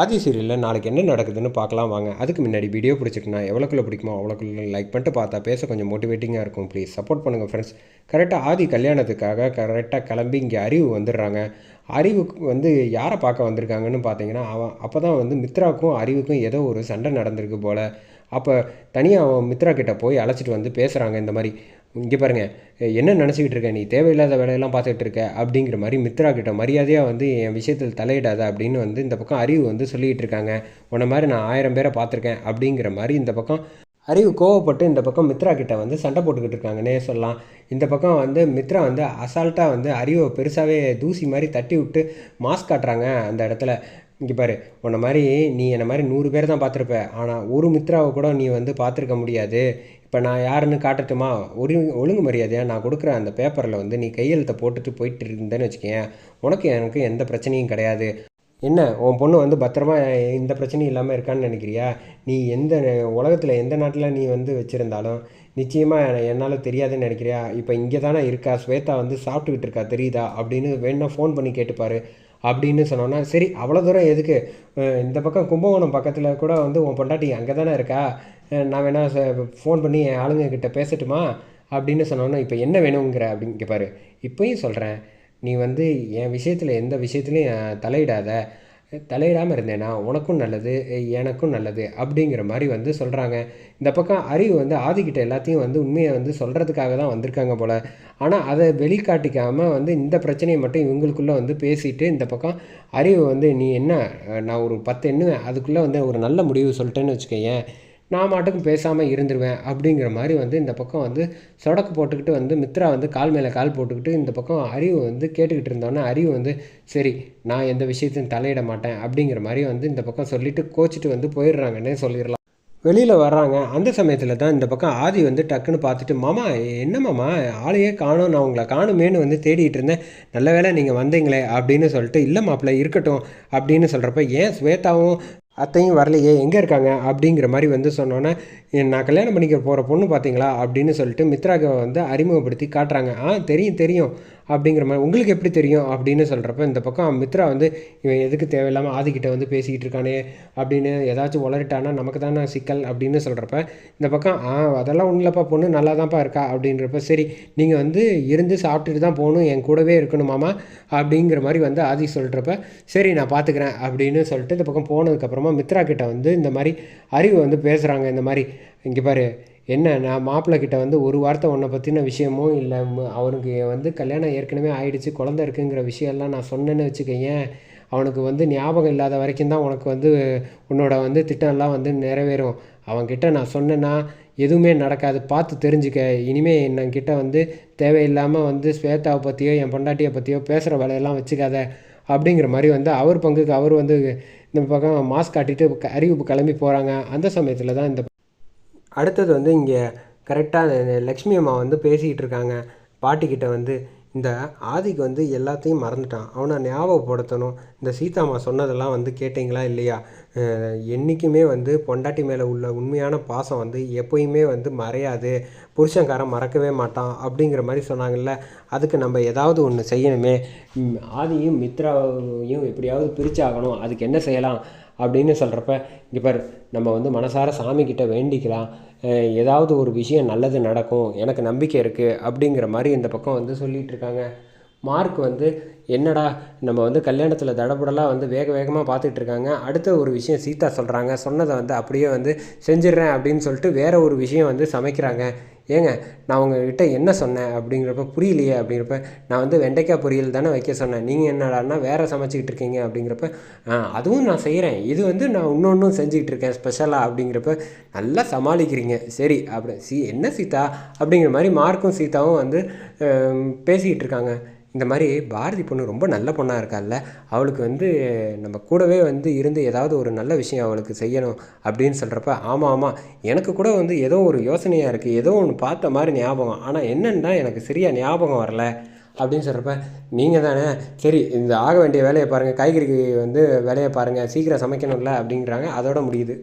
ஆதி சீரியலில் நாளைக்கு என்ன நடக்குதுன்னு பார்க்கலாம் வாங்க. அதுக்கு முன்னாடி வீடியோ பிடிச்சிருக்குன்னா எவ்வளோக்குள்ள பிடிக்குமோ அவ்வளோக்குள்ள லைக் பண்ணிட்டு பார்த்தா பேச கொஞ்சம் மோட்டிவேட்டிங்காக இருக்கும். ப்ளீஸ் சப்போர்ட் பண்ணுங்கள் ஃப்ரெண்ட்ஸ் கரெக்டாக ஆதி கல்யாணத்துக்காக கரெக்டாக கிளம்பி இங்கே அறிவு வந்துடுறாங்க. அறிவுக்கு வந்து யாரை பார்க்க வந்திருக்காங்கன்னு பார்த்தீங்கன்னா அவன் அப்போ தான் வந்து மித்ராவுக்கும் அறிவுக்கும் ஏதோ ஒரு சண்டை நடந்திருக்கு போல். அப்போ தனியாக அவன் மித்ரா கிட்டே போய் அழைச்சிட்டு வந்து பேசுகிறாங்க இந்த மாதிரி. இங்கே பாருங்கள் என்ன நினச்சிக்கிட்டு இருக்க? நீ தேவையில்லாத வேலையெல்லாம் பார்த்துக்கிட்டு இருக்க அப்படிங்கிற மாதிரி மித்ரா கிட்ட மரியாதையாக வந்து என் விஷயத்தில் தலையிடாத அப்படின்னு வந்து இந்த பக்கம் அறிவு வந்து சொல்லிகிட்டு இருக்காங்க. உன்ன மாதிரி நான் ஆயிரம் பேரை பார்த்துருக்கேன் அப்படிங்கிற மாதிரி இந்த பக்கம் அறிவு கோவப்பட்டு இந்த பக்கம் மித்ரா கிட்ட வந்து சண்டை போட்டுக்கிட்டு இருக்காங்கன்னே சொல்லலாம். இந்த பக்கம் வந்து மித்ரா வந்து அசால்ட்டாக வந்து அறிவை பெருசாகவே தூசி மாதிரி தட்டி விட்டு மாஸ்க் காட்டுறாங்க அந்த இடத்துல. இங்கே பாரு உன்ன மாதிரி நீ என்னை மாதிரி நூறு பேர் தான் பார்த்துருப்ப. ஆனால் ஒரு மித்ராவை கூட நீ வந்து பார்த்துருக்க முடியாது. இப்போ நான் யாருன்னு காட்டட்டுமா? ஒரு ஒழுங்கு மரியாதையாக நான் கொடுக்குற அந்த பேப்பரில் வந்து நீ கையெழுத்தை போட்டுட்டு போயிட்டு இருந்தேன்னு வச்சுக்கேன் உனக்கு எனக்கு எந்த பிரச்சனையும் கிடையாது. என்ன உன் பொண்ணு வந்து பத்திரமா இந்த பிரச்சனையும் இல்லாமல் இருக்கான்னு நினைக்கிறியா? நீ எந்த உலகத்தில் எந்த நாட்டில் நீ வந்து வச்சுருந்தாலும் நிச்சயமாக என்னால் தெரியாதுன்னு நினைக்கிறியா? இப்போ இங்கே தானே இருக்கா? ஸ்வேதா வந்து சாப்பிட்டுக்கிட்டு இருக்கா தெரியுதா? அப்படின்னு வேணா ஃபோன் பண்ணி கேட்டுப்பார் அப்படின்னு சொன்னோன்னா சரி அவ்வளோ தூரம் எதுக்கு? இந்த பக்கம் கும்பகோணம் பக்கத்தில் கூட வந்து உன் பொண்டாட்டி அங்கே தானே இருக்கா நான் வேணா ஃபோன் பண்ணி என் ஆளுங்க கிட்ட பேசட்டுமா? அப்படின்னு சொன்னோன்னா இப்போ என்ன வேணுங்கிற அப்படின்னு பாரு இப்போயும் சொல்கிறேன் நீ வந்து என் விஷயத்தில் எந்த விஷயத்துலையும் தலையிடாத. தலையிடாமல் இருந்தேன்னா உனக்கும் நல்லது எனக்கும் நல்லது அப்படிங்கிற மாதிரி வந்து சொல்கிறாங்க இந்த பக்கம் அறிவு வந்து ஆதிக்கிட்ட எல்லாத்தையும் வந்து உண்மையை வந்து சொல்கிறதுக்காக தான் வந்திருக்காங்க போல். ஆனால் அதை வெளிக்காட்டிக்காமல் வந்து இந்த பிரச்சனையை மட்டும் இவங்களுக்குள்ளே வந்து பேசிட்டு இந்த பக்கம் அறிவு வந்து நீ என்ன நான் ஒரு பத்து எண்ணுவேன் அதுக்குள்ளே வந்து ஒரு நல்ல முடிவு சொல்லிட்டேன்னு வச்சுக்கோங்க நான் மாட்டுக்கும் பேசாமல் இருந்துருவேன் அப்படிங்கிற மாதிரி வந்து இந்த பக்கம் வந்து சொடக்கு போட்டுக்கிட்டு வந்து மித்ரா வந்து கால் மேலே கால் போட்டுக்கிட்டு இந்த பக்கம் அறிவு வந்து கேட்டுக்கிட்டு இருந்தோன்னே அறிவு வந்து சரி நான் எந்த விஷயத்தையும் தலையிட மாட்டேன் அப்படிங்கிற மாதிரி வந்து இந்த பக்கம் சொல்லிவிட்டு கோச்சிட்டு வந்து போயிடுறாங்கன்னே சொல்லிடலாம். வெளியில் வர்றாங்க. அந்த சமயத்தில் தான் இந்த பக்கம் ஆதி வந்து டக்குன்னு பார்த்துட்டு மாமா என்ன மாமா ஆளையே காணும் நான் உங்களை காணுமேனு வந்து தேடிட்டு இருந்தேன். நல்ல வேலை நீங்கள் வந்தீங்களே அப்படின்னு சொல்லிட்டு இல்லை மாப்பிள்ள இருக்கட்டும் அப்படின்னு சொல்கிறப்ப ஏன் ஸ்வேதாவும் அத்தையும் வரலையே எங்கே இருக்காங்க? அப்படிங்கிற மாதிரி வந்து சொன்னோன்னே நான் கல்யாணம் பண்ணிக்க போகிற பொண்ணு பார்த்தீங்களா அப்படின்னு சொல்லிட்டு மித்ராவை வந்து அறிமுகப்படுத்தி காட்டுறாங்க. ஆ தெரியும் தெரியும். அப்படிங்கிற மாதிரி உங்களுக்கு எப்படி தெரியும்? அப்படின்னு சொல்கிறப்ப இந்த பக்கம் மித்ரா வந்து இவன் எதுக்கு தேவையில்லாமல் ஆதிக்கிட்ட வந்து பேசிக்கிட்டு இருக்கானே? அப்படின்னு ஏதாச்சும் உளறிட்டானா நமக்கு தானே சிக்கல்? அப்படின்னு சொல்கிறப்ப இந்த பக்கம் ஆ அதெல்லாம் ஒன்றுலப்பா பொண்ணு நல்லா தான்ப்பா இருக்கா? அப்படின்றப்ப சரி நீங்கள் வந்து இருந்து சாப்பிட்டுட்டு தான் போகணும் என் கூடவே இருக்கணுமாமா அப்படிங்கிற மாதிரி வந்து ஆதி சொல்கிறப்ப சரி நான் பார்த்துக்கிறேன் அப்படின்னு சொல்லிட்டு இந்த பக்கம் போனதுக்கப்புறமா மித்ரா கிட்ட வந்து இந்த மாதிரி அறிவு வந்து பேசுகிறாங்க இந்த மாதிரி இங்கே பாரு என்ன நான் மாப்பிள்ளை கிட்ட வந்து ஒரு வார்த்தை உன்னை பற்றின விஷயமும் இல்லை அவனுக்கு வந்து கல்யாணம் ஏற்கனவே ஆயிடுச்சு குழந்த இருக்குங்கிற விஷயம்லாம் நான் சொன்னேன்னு வச்சுக்கேன் அவனுக்கு வந்து ஞாபகம் இல்லாத வரைக்கும் தான் உனக்கு வந்து உன்னோட வந்து திட்டம்லாம் வந்து நிறைவேறும். அவன்கிட்ட நான் சொன்னேன்னா எதுவுமே நடக்காது பார்த்து தெரிஞ்சுக்க. இனிமேல் என்னங்கிட்ட வந்து தேவையில்லாமல் வந்து ஸ்வேதாவை பற்றியோ என் பொண்டாட்டியை பற்றியோ பேசுகிற வேலையெல்லாம் வச்சுக்காத அப்படிங்கிற மாதிரி வந்து அவர் பங்குக்கு அவர் வந்து இந்த பக்கம் மாஸ்க் காட்டிட்டு அறிவிப்பு கிளம்பி போகிறாங்க அந்த சமயத்தில் தான் இந்த அடுத்தது வந்து இங்கே கரெக்டாக லக்ஷ்மி அம்மா வந்து பேசிக்கிட்டு இருக்காங்க. பாட்டிக்கிட்ட வந்து இந்த ஆதிக்கு வந்து எல்லாத்தையும் மறந்துட்டான். அவனை ஞாபகப்படுத்தணும். இந்த சீதாமா சொன்னதெல்லாம் வந்து கேட்டிங்களா இல்லையா? என்றைக்குமே வந்து பொண்டாட்டி மேலே உள்ள உண்மையான பாசம் வந்து எப்போயுமே வந்து மறையாது. புருஷன்காரன் மறக்கவே மாட்டான் அப்படிங்கிற மாதிரி சொன்னாங்கல்ல. அதுக்கு நம்ம ஏதாவது ஒன்று செய்யணுமே. ஆதியும் மித்ராவையும் எப்படியாவது பிரிச்சாகணும். அதுக்கு என்ன செய்யலாம் அப்படின்னு சொல்கிறப்ப இங்கே பாரு நம்ம வந்து மனசார சாமிக்கிட்ட வேண்டிக்கலாம். ஏதாவது ஒரு விஷயம் நல்லது நடக்கும் எனக்கு நம்பிக்கை இருக்குது அப்படிங்கிற மாதிரி இந்த பக்கம் வந்து சொல்லிகிட்டு இருக்காங்க. மார்க் வந்து என்னடா நம்ம வந்து கல்யாணத்தில் தடபுடலாக வந்து வேக வேகமாக பார்த்துட்டு இருக்காங்க. அடுத்த ஒரு விஷயம் சீதா சொல்கிறாங்க சொன்னதை வந்து அப்படியே வந்து செஞ்சிடுறேன் அப்படின்னு சொல்லிட்டு வேறு ஒரு விஷயம் வந்து சமைக்கிறாங்க. ஏங்க நான் உங்ககிட்ட என்ன சொன்னேன் அப்படிங்கிறப்ப புரியலையே அப்படிங்கிறப்ப நான் வந்து வெண்டைக்காய் பொரியல் தானே வைக்க சொன்னேன். நீங்கள் என்னடான்னா வேறு சமைச்சிக்கிட்டு இருக்கீங்க அப்படிங்கிறப்ப அதுவும் நான் செய்கிறேன் இது வந்து நான் இன்னொன்றும் செஞ்சுக்கிட்டு இருக்கேன் ஸ்பெஷலாக அப்படிங்கிறப்ப நல்லா சமாளிக்கிறீங்க. சரி அப்படி சி என்ன சீதா அப்படிங்கிற மாதிரி மார்க்கும் சீதாவும் வந்து பேசிக்கிட்டு இருக்காங்க. இந்த மாதிரி பாரதி பொண்ணு ரொம்ப நல்ல பொண்ணாக இருக்கால்ல அவளுக்கு வந்து நம்ம கூடவே வந்து இருந்து ஏதாவது ஒரு நல்ல விஷயம் அவளுக்கு செய்யணும் அப்படின்னு சொல்கிறப்ப ஆமாம் ஆமாம் எனக்கு கூட வந்து ஏதோ ஒரு யோசனையாக இருக்குது ஏதோ ஒன்று பார்த்த மாதிரி ஞாபகம். ஆனால் என்னென்னா எனக்கு சரியாக ஞாபகம் வரல அப்படின்னு சொல்கிறப்ப நீங்கள் தானே சரி இந்த ஆக வேண்டிய வேலையை பாருங்கள் காய்கறிக்கு வந்து வேலையை பாருங்கள் சீக்கிரம் சமைக்கணும்ல அப்படிங்கிறாங்க. அதோட முடியுது.